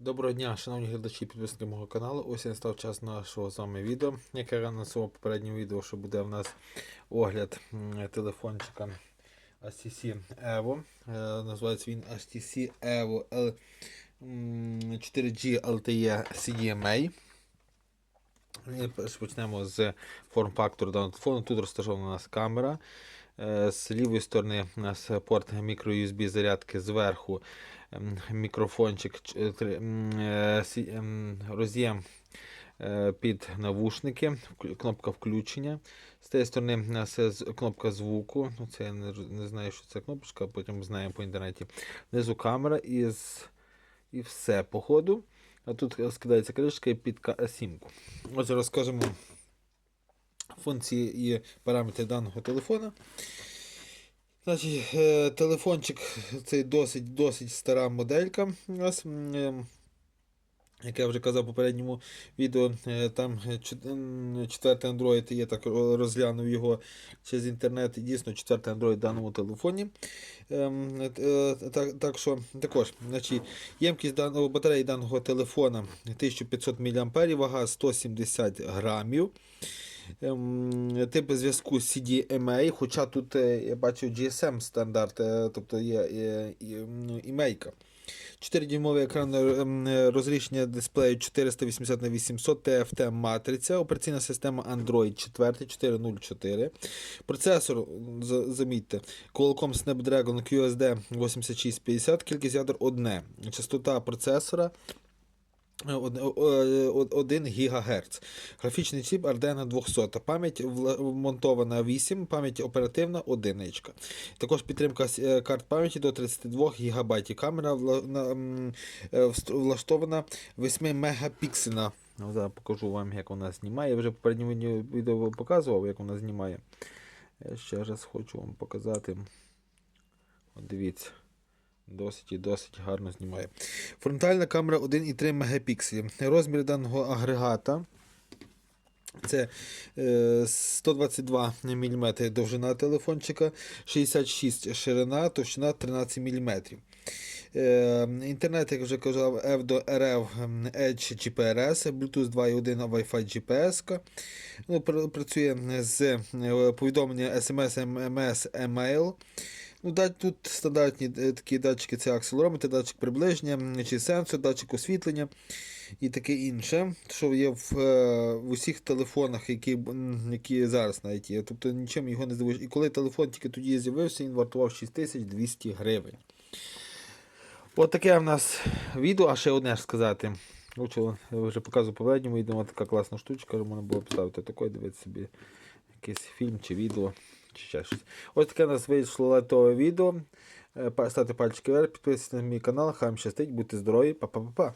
Доброго дня, шановні глядачі і підписники мого каналу. Ось і настав час нашого з вами відео. Як я на своєму попередньому відео, що буде в нас огляд телефончика HTC Evo. Е, Називається він HTC Evo L, 4G LTE CDMA. Почнемо з форм-фактору даного телефону. Тут розташована у нас камера. Е, З лівої сторони у нас порт microUSB зарядки зверху ем, мікрофончик, е, ем, роз'єм е, під навушники, кнопка включення. З тієї сторони у нас кнопка звуку. Ну, Це я не, знаю, що це кнопочка, потім знаємо по інтернеті. Внизу камера і, і все по ходу. А тут скидається кришка і під сімку. Отже, розкажемо функції і параметри даного телефона. Значить, е, телефончик цей досить досить стара моделька. У нас, ем, як я вже казав в попередньому відео, е, там е, четвертий Android, я так розглянув його через інтернет. Дійсно, четвертий Android в даному телефоні. Ем, е, е, Так, так що також, значить, ємкість даного батареї даного телефона 1500 мАh, вага 170 грамів. Ем, Тип зв'язку CDMA, хоча тут е, я бачу GSM стандарт, е, тобто є імейка. 4-дюймовий екран е, розрішення дисплею 480 на 800 TFT матриця, операційна система Android 4 404. Процесор, за- замітьте, Qualcomm Snapdragon QSD 8650, кількість ядер одне. Частота процесора 1 ГГц. Графічний чіп Ardena 200. Пам'ять вмонтована 8, пам'ять оперативна 1. Також підтримка е, карт пам'яті до 32 ГБ. Камера е, влаштована 8 мегапіксельна. Ну, Зараз покажу вам, як вона знімає. Я вже попередньому відео показував, як вона знімає. Я ще раз хочу вам показати. От дивіться. Досить і досить гарно знімає. Фронтальна камера 1,3 мегапікселі. Розмір даного агрегата. Це е, 122 мм довжина телефончика, 66 ширина, товщина 13 мм. Е, інтернет, як вже казав, F до RF Edge GPRS, Bluetooth 2.1 Wi-Fi GPS. Ну, пр- працює з е, повідомлення SMS, MMS, email. Ну, тут стандартні е, такі датчики це акселерометр, датчик приближення, чи сенсор, датчик освітлення і таке інше, що є в, е, в усіх телефонах, які, які зараз навіть є. Тобто нічим його не здивуєш. І коли телефон тільки тоді з'явився, він вартував 6200 гривень. От таке в нас відео, а ще одне ж сказати. Я вже показував попередньому відео, така класна штучка, можна було поставити такий, дивитися собі якийсь фільм чи відео, чи ще щось. Ось таке у нас вийшло лайтове відео. Е, Ставте пальчики вверх, підписуйтесь на мій канал, хай вам щастить, будьте здорові, па-па-па-па.